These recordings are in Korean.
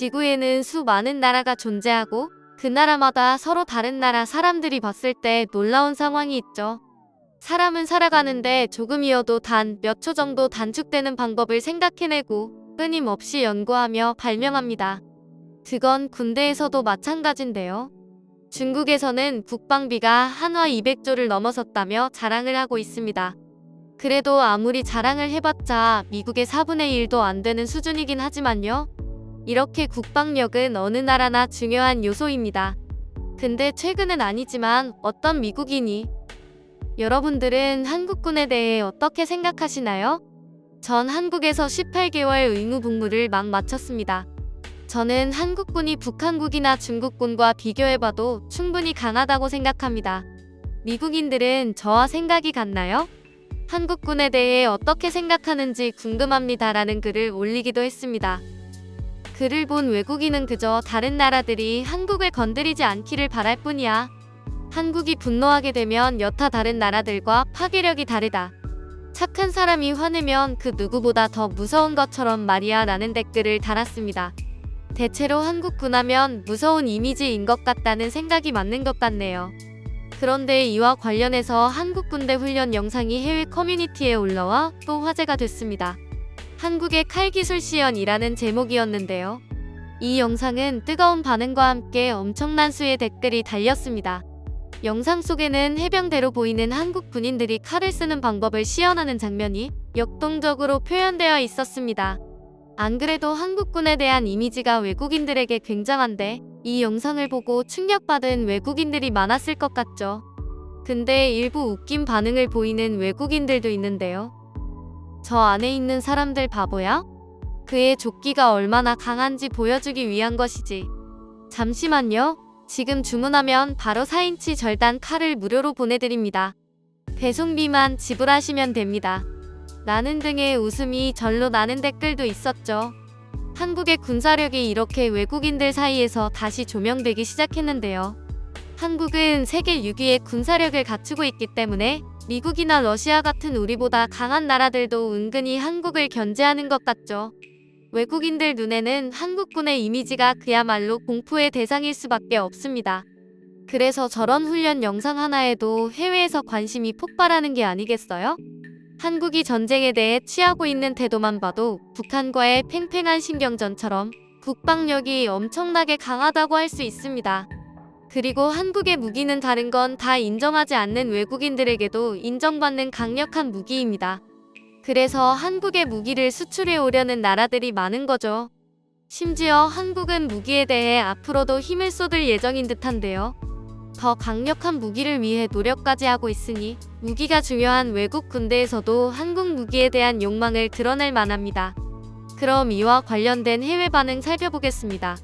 지구에는 수많은 나라가 존재하고 그 나라마다 서로 다른 나라 사람들이 봤을 때 놀라운 상황이 있죠. 사람은 살아가는데 조금이어도 단 몇 초 정도 단축되는 방법을 생각해내고 끊임없이 연구하며 발명합니다. 그건 군대에서도 마찬가지인데요. 중국에서는 국방비가 한화 200조를 넘어섰다며 자랑을 하고 있습니다. 그래도 아무리 자랑을 해봤자 미국의 4분의 1도 안 되는 수준이긴 하지만요. 이렇게 국방력은 어느 나라나 중요한 요소입니다. 근데 최근은 아니지만 어떤 미국인이 여러분들은 한국군에 대해 어떻게 생각하시나요? 전 한국에서 18개월 의무 복무를 막 마쳤습니다. 저는 한국군이 북한국이나 중국군과 비교해봐도 충분히 강하다고 생각합니다. 미국인들은 저와 생각이 같나요? 한국군에 대해 어떻게 생각하는지 궁금합니다라는 글을 올리기도 했습니다. 글을 본 외국인은 그저 다른 나라들이 한국을 건드리지 않기를 바랄 뿐이야. 한국이 분노하게 되면 여타 다른 나라들과 파괴력이 다르다. 착한 사람이 화내면 그 누구보다 더 무서운 것처럼 말이야 라는 댓글을 달았습니다. 대체로 한국 군 하면 무서운 이미지인 것 같다는 생각이 맞는 것 같네요. 그런데 이와 관련해서 한국 군대 훈련 영상이 해외 커뮤니티에 올라와 또 화제가 됐습니다. 한국의 칼기술 시연이라는 제목이었는데요. 이 영상은 뜨거운 반응과 함께 엄청난 수의 댓글이 달렸습니다. 영상 속에는 해병대로 보이는 한국 군인들이 칼을 쓰는 방법을 시연하는 장면이 역동적으로 표현되어 있었습니다. 안 그래도 한국군에 대한 이미지가 외국인들에게 굉장한데 이 영상을 보고 충격받은 외국인들이 많았을 것 같죠. 근데 일부 웃긴 반응을 보이는 외국인들도 있는데요. 저 안에 있는 사람들 바보야? 그의 조끼가 얼마나 강한지 보여주기 위한 것이지. 잠시만요. 지금 주문하면 바로 4인치 절단 칼을 무료로 보내드립니다. 배송비만 지불하시면 됩니다. 나는 등의 웃음이 절로 나는 댓글도 있었죠. 한국의 군사력이 이렇게 외국인들 사이에서 다시 조명되기 시작했는데요. 한국은 세계 6위의 군사력을 갖추고 있기 때문에 미국이나 러시아 같은 우리보다 강한 나라들도 은근히 한국을 견제하는 것 같죠. 외국인들 눈에는 한국군의 이미지가 그야말로 공포의 대상일 수밖에 없습니다. 그래서 저런 훈련 영상 하나에도 해외에서 관심이 폭발하는 게 아니겠어요? 한국이 전쟁에 대해 취하고 있는 태도만 봐도 북한과의 팽팽한 신경전처럼 국방력이 엄청나게 강하다고 할 수 있습니다. 그리고 한국의 무기는 다른 건 다 인정하지 않는 외국인들에게도 인정받는 강력한 무기입니다. 그래서 한국의 무기를 수출해 오려는 나라들이 많은 거죠. 심지어 한국은 무기에 대해 앞으로도 힘을 쏟을 예정인 듯한데요. 더 강력한 무기를 위해 노력까지 하고 있으니 무기가 중요한 외국 군대에서도 한국 무기에 대한 욕망을 드러낼 만합니다. 그럼 이와 관련된 해외 반응 살펴보겠습니다.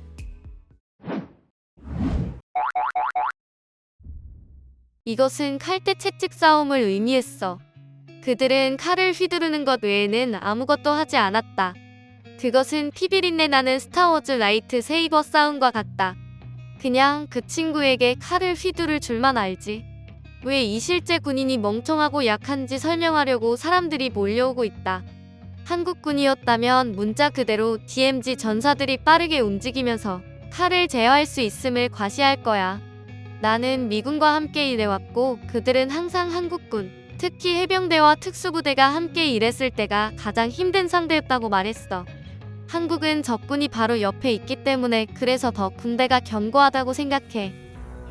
이것은 칼대 채찍 싸움을 의미했어. 그들은 칼을 휘두르는 것 외에는 아무것도 하지 않았다. 그것은 피비린내 나는 스타워즈 라이트 세이버 싸움과 같다. 그냥 그 친구에게 칼을 휘두를 줄만 알지. 왜 이 실제 군인이 멍청하고 약한지 설명하려고 사람들이 몰려오고 있다. 한국군이었다면 문자 그대로 DMZ 전사들이 빠르게 움직이면서 칼을 제어할 수 있음을 과시할 거야. 나는 미군과 함께 일해왔고 그들은 항상 한국군, 특히 해병대와 특수부대가 함께 일했을 때가 가장 힘든 상대였다고 말했어. 한국은 적군이 바로 옆에 있기 때문에 그래서 더 군대가 견고하다고 생각해.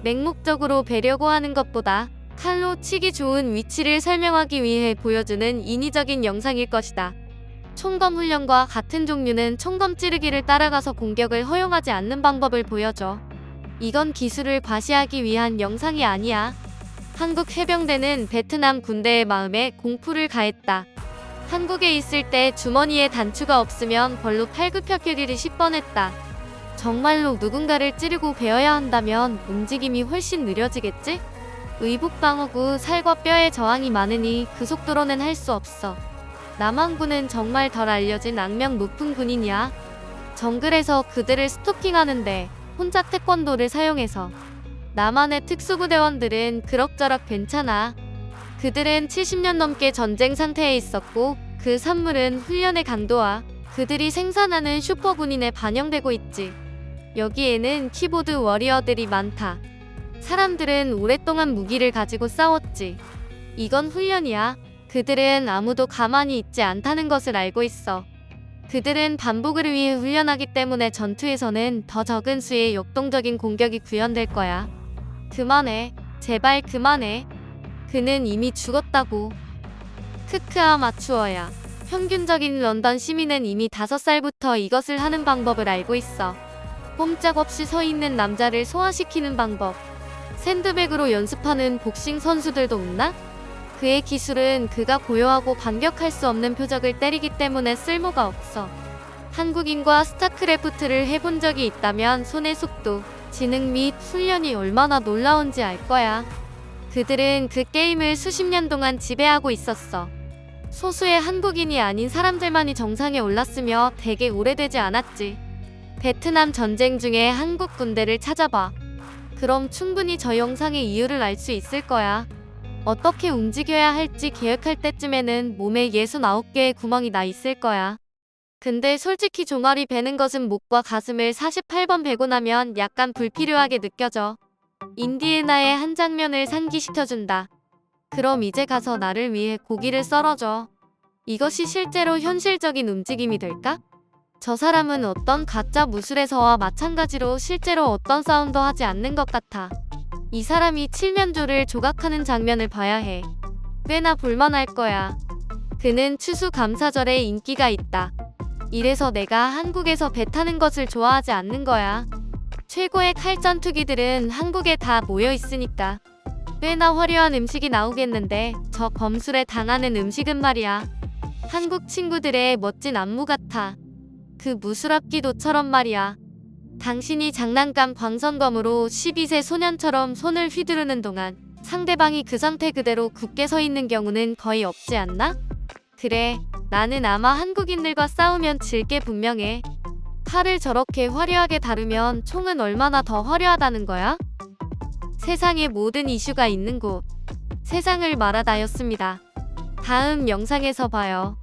맹목적으로 배려고 하는 것보다 칼로 치기 좋은 위치를 설명하기 위해 보여주는 인위적인 영상일 것이다. 총검 훈련과 같은 종류는 총검 찌르기를 따라가서 공격을 허용하지 않는 방법을 보여줘. 이건 기술을 과시하기 위한 영상이 아니야. 한국 해병대는 베트남 군대의 마음에 공포를 가했다. 한국에 있을 때 주머니에 단추가 없으면 벌로 팔굽혀펴기를 10번 했다. 정말로 누군가를 찌르고 베어야 한다면 움직임이 훨씬 느려지겠지? 의복 방어구 살과 뼈에 저항이 많으니 그 속도로는 할 수 없어. 남한군은 정말 덜 알려진 악명 높은 군인이야. 정글에서 그들을 스토킹하는데 혼자 태권도를 사용해서 남한의 특수부대원들은 그럭저럭 괜찮아. 그들은 70년 넘게 전쟁 상태에 있었고 그 산물은 훈련의 강도와 그들이 생산하는 슈퍼군인에 반영되고 있지. 여기에는 키보드 워리어들이 많다. 사람들은 오랫동안 무기를 가지고 싸웠지. 이건 훈련이야. 그들은 아무도 가만히 있지 않다는 것을 알고 있어. 그들은 반복을 위해 훈련하기 때문에 전투에서는 더 적은 수의 역동적인 공격이 구현될 거야. 그만해. 제발 그만해. 그는 이미 죽었다고. 크크 아 마추어야. 평균적인 런던 시민은 이미 다섯 살부터 이것을 하는 방법을 알고 있어. 꼼짝없이 서 있는 남자를 소화시키는 방법. 샌드백으로 연습하는 복싱 선수들도 없나? 그의 기술은 그가 고요하고 반격할 수 없는 표적을 때리기 때문에 쓸모가 없어. 한국인과 스타크래프트를 해본 적이 있다면 손의 속도, 지능 및 훈련이 얼마나 놀라운지 알 거야. 그들은 그 게임을 수십 년 동안 지배하고 있었어. 소수의 한국인이 아닌 사람들만이 정상에 올랐으며 되게 오래되지 않았지. 베트남 전쟁 중에 한국 군대를 찾아봐. 그럼 충분히 저 영상의 이유를 알 수 있을 거야. 어떻게 움직여야 할지 계획할 때쯤에는 몸에 69개의 구멍이 나 있을 거야. 근데 솔직히 종아리 베는 것은 목과 가슴을 48번 베고 나면 약간 불필요하게 느껴져. 인디애나의 한 장면을 상기시켜준다. 그럼 이제 가서 나를 위해 고기를 썰어줘. 이것이 실제로 현실적인 움직임이 될까? 저 사람은 어떤 가짜 무술에서와 마찬가지로 실제로 어떤 싸움도 하지 않는 것 같아. 이 사람이 칠면조를 조각하는 장면을 봐야 해. 꽤나 볼만할 거야. 그는 추수감사절에 인기가 있다. 이래서 내가 한국에서 배 타는 것을 좋아하지 않는 거야. 최고의 칼전투기들은 한국에 다 모여 있으니까. 꽤나 화려한 음식이 나오겠는데 저 검술에 당하는 음식은 말이야. 한국 친구들의 멋진 안무 같아. 그 무술합기도처럼 말이야. 당신이 장난감 광선검으로 12세 소년처럼 손을 휘두르는 동안 상대방이 그 상태 그대로 굳게 서 있는 경우는 거의 없지 않나? 그래, 나는 아마 한국인들과 싸우면 질 게 분명해. 칼을 저렇게 화려하게 다루면 총은 얼마나 더 화려하다는 거야? 세상의 모든 이슈가 있는 곳. 세상을 말하다였습니다. 다음 영상에서 봐요.